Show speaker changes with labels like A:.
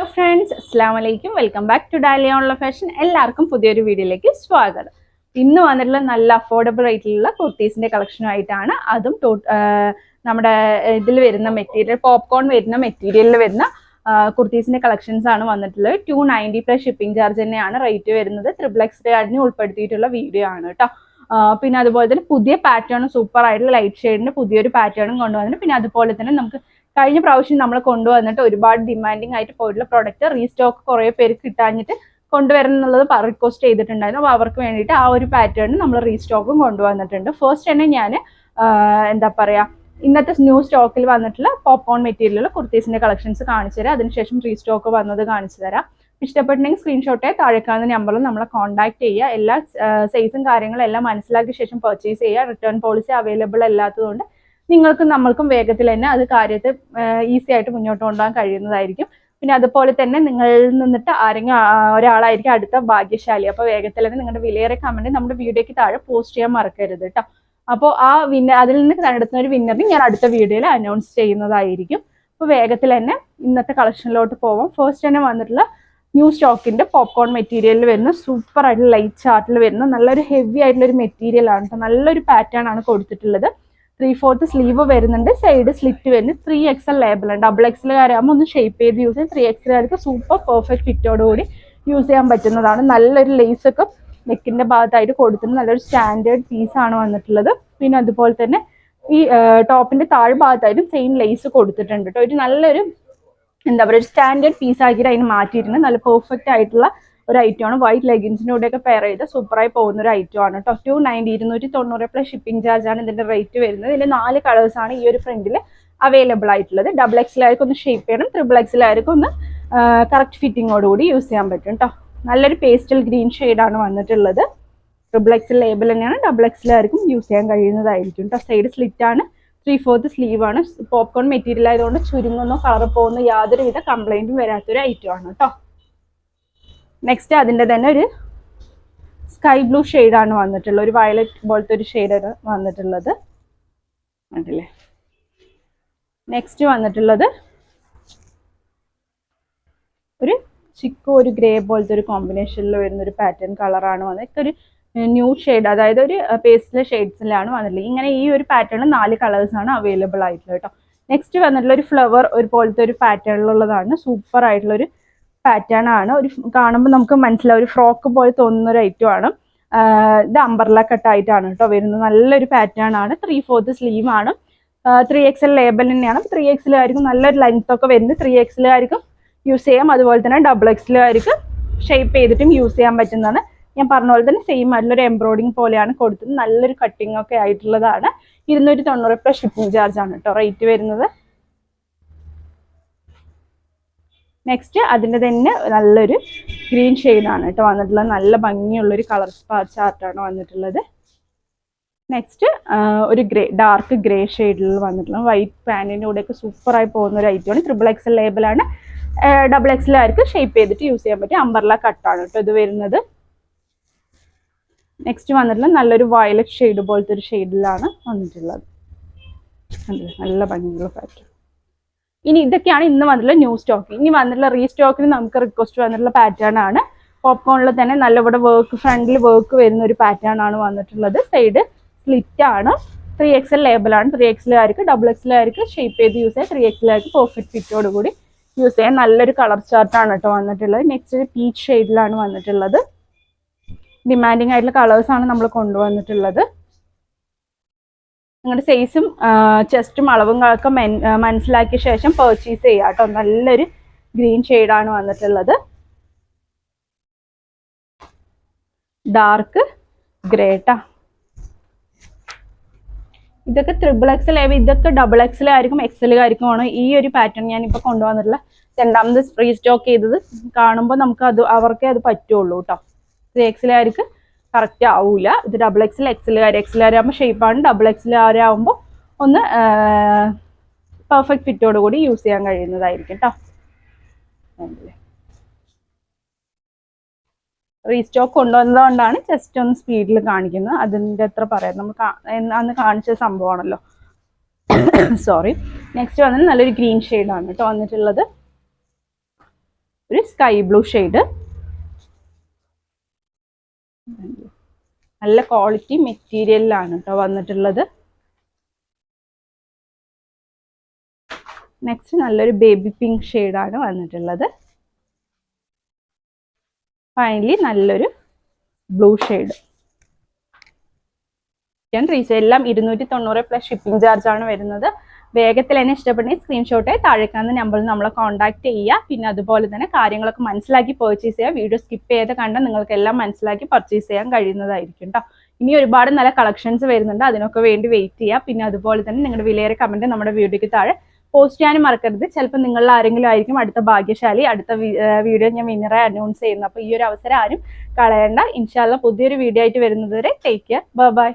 A: Hello friends അസ്സാം വലൈക്കും welcome back to Dalia online fashion എല്ലാവർക്കും പുതിയൊരു വീഡിയോയിലേക്ക് സ്വാഗതം. ഇന്ന് വന്നിട്ടുള്ള നല്ല അഫോർഡബിൾ റേറ്റിലുള്ള കുർത്തീസിന്റെ കളക്ഷനുമായിട്ടാണ് അതും നമ്മുടെ ഇതിൽ വരുന്ന മെറ്റീരിയൽ പോപ്കോൺ വരുന്ന മെറ്റീരിയലിൽ വരുന്ന കുർത്തീസിന്റെ കളക്ഷൻസ് ആണ് വന്നിട്ടുള്ളത്. Two ninety plus shipping charge തന്നെയാണ് റേറ്റ് വരുന്നത്. ത്രിബിൾ എക്സ് കാർഡിന് ഉൾപ്പെടുത്തിയിട്ടുള്ള വീഡിയോ ആണ് കേട്ടോ. പിന്നെ അതുപോലെ തന്നെ പുതിയ പാറ്റേൺ സൂപ്പർ ആയിട്ടുള്ള ലൈറ്റ് ഷെയ്ഡിന്റെ പുതിയൊരു പാറ്റേണും കൊണ്ടുവന്നിട്ടുണ്ട്. പിന്നെ അതുപോലെ തന്നെ നമുക്ക് കഴിഞ്ഞ പ്രാവശ്യം നമ്മൾ കൊണ്ടുവന്നിട്ട് ഒരുപാട് ഡിമാൻഡിങ് ആയിട്ട് പോയിട്ടുള്ള പ്രൊഡക്റ്റ് റീസ്റ്റോക്ക് കുറേ പേര് കിട്ടാഞ്ഞിട്ട് കൊണ്ടുവരണം എന്നുള്ളത് റിക്വസ്റ്റ് ചെയ്തിട്ടുണ്ടായിരുന്നു. അപ്പോൾ അവർക്ക് വേണ്ടിയിട്ട് ആ ഒരു പാറ്റേൺ നമ്മൾ റീസ്റ്റോക്കും കൊണ്ടുവന്നിട്ടുണ്ട്. ഫസ്റ്റ് തന്നെ ഞാൻ എന്താ പറയുക ഇന്നത്തെ ന്യൂ സ്റ്റോക്കിൽ വന്നിട്ടുള്ള പോപ്കോൺ മെറ്റീരിയലുള്ള കുർത്തീസിന്റെ കളക്ഷൻസ് കാണിച്ചു തരാം. അതിനുശേഷം റീസ്റ്റോക്ക് വന്നത് കാണിച്ചു തരാം. ഇഷ്ടപ്പെട്ടുണ്ടെങ്കിൽ സ്ക്രീൻഷോട്ടേ താഴെ കാണുന്ന നമ്പറിൽ നമ്മളെ കോൺടാക്ട് ചെയ്യുക. എല്ലാ സൈസും കാര്യങ്ങളും എല്ലാം മനസ്സിലാക്കിയ ശേഷം പർച്ചേസ് ചെയ്യുക. റിട്ടേൺ പോളിസി അവൈലബിൾ അല്ലാത്തതുകൊണ്ട് നിങ്ങൾക്കും നമ്മൾക്കും വേഗത്തിൽ തന്നെ അത് കാര്യത്തെ ഈസി ആയിട്ട് മുന്നോട്ട് കൊണ്ടുപോകാൻ കഴിയുന്നതായിരിക്കും. പിന്നെ അതുപോലെ തന്നെ നിങ്ങളിൽ നിന്നിട്ട് ആരെങ്കിലും ഒരാളായിരിക്കും അടുത്ത ഭാഗ്യശാലി. അപ്പോൾ വേഗത്തിൽ തന്നെ നിങ്ങളുടെ വിലയേറെ കമന്റ് നമ്മുടെ വീഡിയോയ്ക്ക് താഴെ പോസ്റ്റ് ചെയ്യാൻ മറക്കരുത് കേട്ടോ അപ്പോൾ ആ വിന്നർ അതിൽ നിന്ന് കണ്ടെത്തുന്ന ഒരു വിന്നറിനെ ഞാൻ അടുത്ത വീഡിയോയിൽ അനൗൺസ് ചെയ്യുന്നതായിരിക്കും. അപ്പോൾ വേഗത്തിൽ തന്നെ ഇന്നത്തെ കളക്ഷനിലോട്ട് പോവാം. ഫസ്റ്റ് തന്നെ വന്നിട്ടുള്ള ന്യൂ സ്റ്റോക്കിന്റെ പോപ്കോൺ മെറ്റീരിയലിൽ വരുന്ന സൂപ്പർ ആയിട്ടുള്ള ലൈറ്റ് ചാർട്ടിൽ വരുന്ന നല്ലൊരു ഹെവി ആയിട്ടുള്ള ഒരു മെറ്റീരിയൽ ആണ് കേട്ടോ നല്ലൊരു പാറ്റേൺ ആണ് കൊടുത്തിട്ടുള്ളത്. ത്രീ ഫോർത്ത് സ്ലീവ് വരുന്നുണ്ട്. സൈഡ് സ്ലിറ്റ് വരുന്നത് ത്രീ എക്സൽ ലേബിൾ ഉണ്ട് ഡബിൾ എക്സൽ കാര്യമാകുമ്പോൾ ഒന്ന് ഷേപ്പ് ചെയ്ത് യൂസ് ചെയ്യും. ത്രീ എക്സലുകാർക്ക് സൂപ്പർ പെർഫെക്റ്റ് ഫിറ്റോടുകൂടി യൂസ് ചെയ്യാൻ പറ്റുന്നതാണ്. നല്ലൊരു ലേസ് ഒക്കെ നെക്കിന്റെ ഭാഗത്തായിട്ട് കൊടുത്തിട്ടുണ്ട്. നല്ലൊരു സ്റ്റാൻഡേർഡ് പീസ് ആണ് വന്നിട്ടുള്ളത്. പിന്നെ അതുപോലെ തന്നെ ഈ ടോപ്പിന്റെ താഴ്ഭാഗത്തായിട്ടും സെയിം ലേസ് കൊടുത്തിട്ടുണ്ട് കേട്ടോ ഒരു നല്ലൊരു എന്താ പറയുക സ്റ്റാൻഡേർഡ് പീസ് ആക്കിയിട്ട് അതിന് മാറ്റിയിട്ടുണ്ട്. നല്ല പെർഫെക്റ്റ് ആയിട്ടുള്ള ഒരു ഐറ്റം ആണ്. വൈറ്റ് ലെഗിൻസിന്റെ കൂടെയൊക്കെ പെയർ ചെയ്ത് സൂപ്പറായി പോകുന്ന ഒരു ഐറ്റം ആണ് കേട്ടോ ടു നയന്റി ഇരുന്നൂറ്റി തൊണ്ണൂറ് പ്ലസ് ഷിപ്പിംഗ് ചാർജ് ആണ് ഇതിന്റെ റേറ്റ് വരുന്നത്. ഇതിന്റെ നാല് കളേഴ്സ് ആണ് ഈ ഒരു ഫ്രണ്ടിൽ അവൈലബിൾ ആയിട്ടുള്ളത്. ഡബിൾ എക്സിലായിരിക്കും ഒന്ന് ഷേപ്പ് ചെയ്യണം ത്രിബിൾ എക്സിലായിരിക്കും ഒന്ന് കറക്റ്റ് ഫിറ്റിങ്ങോടുകൂടി യൂസ് ചെയ്യാൻ പറ്റും കേട്ടോ നല്ലൊരു പേസ്റ്റൽ ഗ്രീൻ ആണ് വന്നിട്ടുള്ളത്. ട്രിപ്പിൾ എക്സിൽ ലേബിൾ തന്നെയാണ്. ഡബിൾ എക്സിലായിരിക്കും യൂസ് ചെയ്യാൻ കഴിയുന്നതായിരിക്കും കേട്ടോ സൈഡ് സ്ലിറ്റ് ആണ്. ത്രീ ഫോർത്ത് സ്ലീവ് ആണ്. പോപ്കോൺ മെറ്റീരിയൽ ആയതുകൊണ്ട് ചുരുങ്ങുന്നോ കളർ പോകുന്നോ യാതൊരുവിധ കംപ്ലൈന്റും വരാത്തൊരു ഐറ്റം ആണ് കേട്ടോ നെക്സ്റ്റ് അതിന്റെ തന്നെ ഒരു സ്കൈ ബ്ലൂ ഷെയ്ഡാണ് വന്നിട്ടുള്ളത്. ഒരു വയലറ്റ് പോലത്തെ ഒരു ഷെയ്ഡ് വന്നിട്ടുള്ളത്. കണ്ടില്ലേ? നെക്സ്റ്റ് വന്നിട്ടുള്ളത് ഒരു ചിക്കോ ഒരു ഗ്രേ പോലത്തെ ഒരു കോമ്പിനേഷനിൽ വരുന്ന ഒരു പാറ്റേൺ കളറാണ് വന്നത്. ഇതൊക്കെ ഒരു ന്യൂ ഷെയ്ഡ് അതായത് ഒരു പേസ്റ്റിലെ ഷെയ്ഡ്സിലാണ് വന്നിട്ടുള്ളത്. ഇങ്ങനെ ഈ ഒരു പാറ്റേണിൽ നാല് കളേഴ്സാണ് അവൈലബിൾ ആയിട്ടുള്ളത് കേട്ടോ. നെക്സ്റ്റ് വന്നിട്ടുള്ള ഒരു ഫ്ലവർ ഒരു പോലത്തെ ഒരു പാറ്റേണിലുള്ളതാണ് സൂപ്പർ ആയിട്ടുള്ള ഒരു പാറ്റേൺ ആണ്. ഒരു കാണുമ്പോൾ നമുക്ക് മനസ്സിലാവും. ഒരു ഫ്രോക്ക് പോലെ തോന്നുന്ന ഒരു ഐറ്റം ആണ്. ഇത് അമ്പർല കട്ടായിട്ടാണ് കേട്ടോ വരുന്നത്. നല്ലൊരു പാറ്റേൺ ആണ്. ത്രീ ഫോർത്ത് സ്ലീവ് ആണ് ത്രീ എക്സൽ ലേബൽ തന്നെയാണ്. ത്രീ എക്സിലായിരിക്കും നല്ലൊരു ലെങ്ത് ഒക്കെ വരുന്നത്. ത്രീ എക്സിലായിരിക്കും യൂസ് ചെയ്യാം. അതുപോലെ തന്നെ ഡബിൾ എക്സിലായിരിക്കും ഷേപ്പ് ചെയ്തിട്ടും യൂസ് ചെയ്യാൻ പറ്റുന്നതാണ്. ഞാൻ പറഞ്ഞ പോലെ തന്നെ സെയിം ആയിട്ടുള്ള ഒരു എംബ്രോയിഡിങ് പോലെയാണ് കൊടുത്തത്. നല്ലൊരു കട്ടിംഗ് ഒക്കെ ആയിട്ടുള്ളതാണ്. ഇരുന്നൂറ്റി തൊണ്ണൂറ് ഷിപ്പിംഗ് ചാർജ് ആണ് കേട്ടോ റേറ്റ് വരുന്നത്. നെക്സ്റ്റ് അതിന്റെ തന്നെ നല്ലൊരു ഗ്രീൻ ഷെയ്ഡാണ് കേട്ടോ വന്നിട്ടുള്ളത്. നല്ല ഭംഗിയുള്ളൊരു കളർ ചാർട്ടാണ് വന്നിട്ടുള്ളത്. നെക്സ്റ്റ് ഒരു ഗ്രേ ഡാർക്ക് ഗ്രേ ഷെയ്ഡിൽ വന്നിട്ടുള്ള വൈറ്റ് പാന്റിന്റെ കൂടെയൊക്കെ സൂപ്പറായി പോകുന്ന ഒരു ഐറ്റം ആണ്. ട്രിപ്പിൾ എക്സൽ ലേബിളാണ് ഡബിൾ എക്സലായിരിക്കും ഷേപ്പ് ചെയ്തിട്ട് യൂസ് ചെയ്യാൻ പറ്റും അമ്പർല കട്ടാണ് കേട്ടോ ഇത് വരുന്നത്. നെക്സ്റ്റ് വന്നിട്ടുള്ള നല്ലൊരു വയലറ്റ് ഷെയ്ഡ് പോലത്തെ ഒരു ഷെയ്ഡിലാണ് വന്നിട്ടുള്ളത്? നല്ല ഭംഗിയുള്ള പാറ്റേൺ ഇനി ഇതൊക്കെയാണ് ഇന്ന് വന്നിട്ടുള്ള ന്യൂ സ്റ്റോക്ക് ഇനി വന്നിട്ടുള്ള റീസ്റ്റോക്കിന് നമുക്ക് റിക്വസ്റ്റ് വന്നിട്ടുള്ള പാറ്റേൺ ആണ്. പോപ്കോണിൽ തന്നെ നല്ല ഇവിടെ വർക്ക് ഫ്രണ്ടിൽ വർക്ക് വരുന്ന ഒരു പാറ്റേൺ ആണ് വന്നിട്ടുള്ളത്. സൈഡ് സ്ലിറ്റ് ആണ്. ത്രീ എക്സൽ ലേബിളാണ് ത്രീ എക്സലുകാർക്ക് ഡബിൾ എക്സലുകാർക്ക് ഷേപ്പ് ചെയ്ത് യൂസ് ചെയ്യാം. ത്രീ എക്സലുകാർക്ക് പെർഫെക്റ്റ് ഫിറ്റോട് കൂടി യൂസ് ചെയ്യാം. നല്ലൊരു കളർ ചാർട്ടാണ് കേട്ടോ വന്നിട്ടുള്ളത്. നെക്സ്റ്റ് പീച്ച് ഷെയ്ഡിലാണ് വന്നിട്ടുള്ളത്. ഡിമാൻഡിങ് ആയിട്ടുള്ള കളേഴ്സാണ് ആണ് നമ്മൾ കൊണ്ടുവന്നിട്ടുള്ളത്. നിങ്ങളുടെ സൈസും ചെസ്റ്റും അളവും ഒക്കെ മനസ്സിലാക്കിയ ശേഷം പർച്ചേസ് ചെയ്യുക കേട്ടോ. നല്ലൊരു ഗ്രീൻ ഷെയ്ഡാണ് വന്നിട്ടുള്ളത്. ഡാർക്ക് ഗ്രേട്ടാ ഇതൊക്കെ ത്രിബിൾ എക്സൽ ഇതൊക്കെ ഡബിൾ എക്സലുകായിരിക്കും ആണ് ഈ ഒരു പാറ്റേൺ ഞാൻ ഞാനിപ്പോൾ കൊണ്ടുവന്നിട്ടുള്ള രണ്ടാമത് റീസ്റ്റോക്ക് ചെയ്തത്. കാണുമ്പോൾ നമുക്ക് അത് അവർക്കേ അത് പറ്റുള്ളൂ കേട്ടോ. ത്രീ എക്സലുകാർക്ക് കറക്റ്റ് ആവൂല. ഇത് ഡബിൾ എക്സൽ എക്സലുകാർ എക്സലുകാരാകുമ്പോൾ ഷേപ്പാണ് ഡബിൾ എക്സലുകാരാകുമ്പോൾ ഒന്ന് പെർഫെക്റ്റ് ഫിറ്റോട് കൂടി യൂസ് ചെയ്യാൻ കഴിയുന്നതായിരിക്കും കേട്ടോ റീസ്റ്റോക്ക് കൊണ്ടുവന്നതുകൊണ്ടാണ് ജസ്റ്റ് ഒന്ന് സ്പീഡിൽ കാണിക്കുന്നത്. അതിന്റെ അത്ര പറയാം. നമ്മൾ അന്ന് കാണിച്ച സംഭവമാണല്ലോ. സോറി നെക്സ്റ്റ് വന്നത് നല്ലൊരു ഗ്രീൻ ആണ് കേട്ടോ വന്നിട്ടുള്ളത്. ഒരു സ്കൈ ബ്ലൂ ഷെയ്ഡ് നല്ല ക്വാളിറ്റി മെറ്റീരിയലിലാണ് കേട്ടോ വന്നിട്ടുള്ളത്. നെക്സ്റ്റ് നല്ലൊരു ബേബി പിങ്ക് ഷെയ്ഡാണ് വന്നിട്ടുള്ളത്. ഫൈനലി നല്ലൊരു ബ്ലൂ ഷെയ്ഡ് ഞാൻ റീച്ച് എല്ലാം ഇരുന്നൂറ്റി തൊണ്ണൂറ് പ്ലസ് ഷിപ്പിംഗ് ചാർജ് ആണ് വരുന്നത്. വേഗത്തിൽ തന്നെ ഇഷ്ടപ്പെടുന്ന സ്ക്രീൻഷോട്ട് താഴേക്കാന്ന് നമ്പറിൽ നമ്മളെ കോൺടാക്ട് ചെയ്യുക. പിന്നെ അതുപോലെ തന്നെ കാര്യങ്ങളൊക്കെ മനസ്സിലാക്കി പർച്ചേസ് ചെയ്യുക. വീഡിയോ സ്കിപ്പ് ചെയ്ത് കണ്ട് നിങ്ങൾക്ക് എല്ലാം മനസ്സിലാക്കി പർച്ചേസ് ചെയ്യാൻ കഴിയുന്നതായിരിക്കും കേട്ടോ ഇനി ഒരുപാട് നല്ല കളക്ഷൻസ് വരുന്നുണ്ട്. അതിനൊക്കെ വേണ്ടി വെയിറ്റ് ചെയ്യുക. പിന്നെ അതുപോലെ തന്നെ നിങ്ങളുടെ വിലയേറെ കമന്റ് നമ്മുടെ വീഡിയോയ്ക്ക് താഴെ പോസ്റ്റ് ചെയ്യാനും മറക്കരുത്. ചിലപ്പോൾ നിങ്ങളിൽ ആരെങ്കിലും ആയിരിക്കും അടുത്ത ഭാഗ്യശാലി. അടുത്ത വീഡിയോ ഞാൻ വിന്നറെ അനൗൺസ് ചെയ്യുന്നത് അപ്പോൾ ഈ ഒരു അവസരം ആരും കളയണ്ട. ഇൻഷാല്ല പുതിയൊരു വീഡിയോ ആയിട്ട് വരുന്നത് വരെ ടേക്ക് കെയർ ബൈ